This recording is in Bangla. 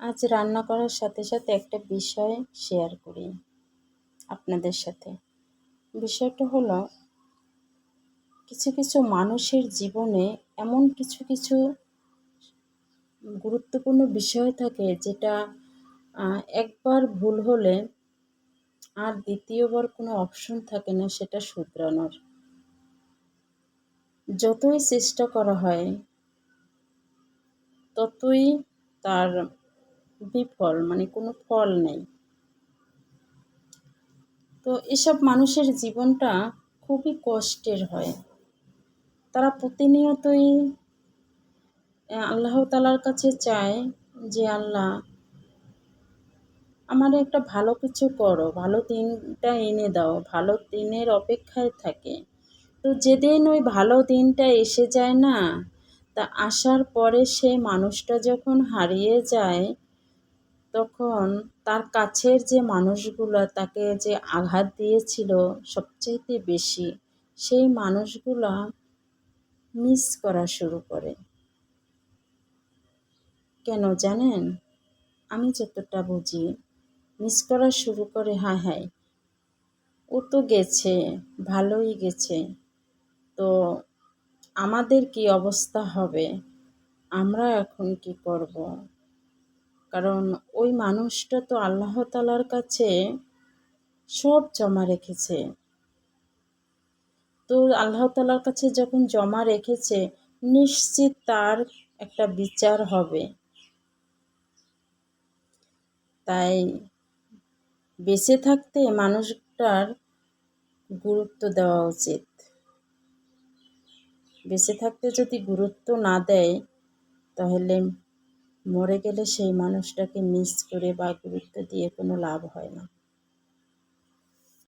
আজ রান্না করার সাথে সাথে একটা বিষয় শেয়ার করি আপনাদের সাথে। বিষয়টা হলো, কিছু কিছু মানুষের জীবনে এমন কিছু কিছু গুরুত্বপূর্ণ বিষয় থাকে যেটা একবার ভুল হলে আর দ্বিতীয়বার কোনো অপশন থাকে না সেটা শুধরানোর। যতই চেষ্টা করা হয়, ততই তার বিফল মানে কোনো ফল নেই। তো এসব মানুষের জীবনটা খুবই কষ্টের হয়। তারা প্রতিনিয়তই আল্লাহ তালার কাছে চায় যে, আল্লাহ, আমার একটা ভালো কিছু করো। ভালো দিনটা এনে দাও। ভালো দিনের অপেক্ষায় থাকে। তো যেদিন ওই ভালো দিনটা এসে যায় না, তা আসার পরে সেই মানুষটা যখন হারিয়ে যায় তখন তার কাছের যে মানুষগুলো, তাকে যে আঘাত দিয়েছিল সবচাইতে বেশি, সেই মানুষগুলো মিস করা শুরু করে। কেন জানেন? আমি যতটা বুঝি, মিস করা শুরু করে হ্যাঁ হ্যাঁ ও তো গেছে, ভালোই গেছে। তো আমাদের কি অবস্থা হবে? আমরা এখন কি করব? কারণ ওই মানুষটা তো আল্লাহ তালার কাছে সব জমা রেখেছে। তো আল্লাহ তালার কাছে যখন জমা রেখেছে, নিশ্চিত তার একটা বিচার হবে। তাই বেঁচে থাকতে মানুষটার গুরুত্ব দেওয়া উচিত। বেঁচে থাকতে যদি গুরুত্ব না দেয়, তাহলে মরে গেলে সেই মানুষটাকে মিস করে বা গুরুত্ব দিয়ে কোনো লাভ হয় না।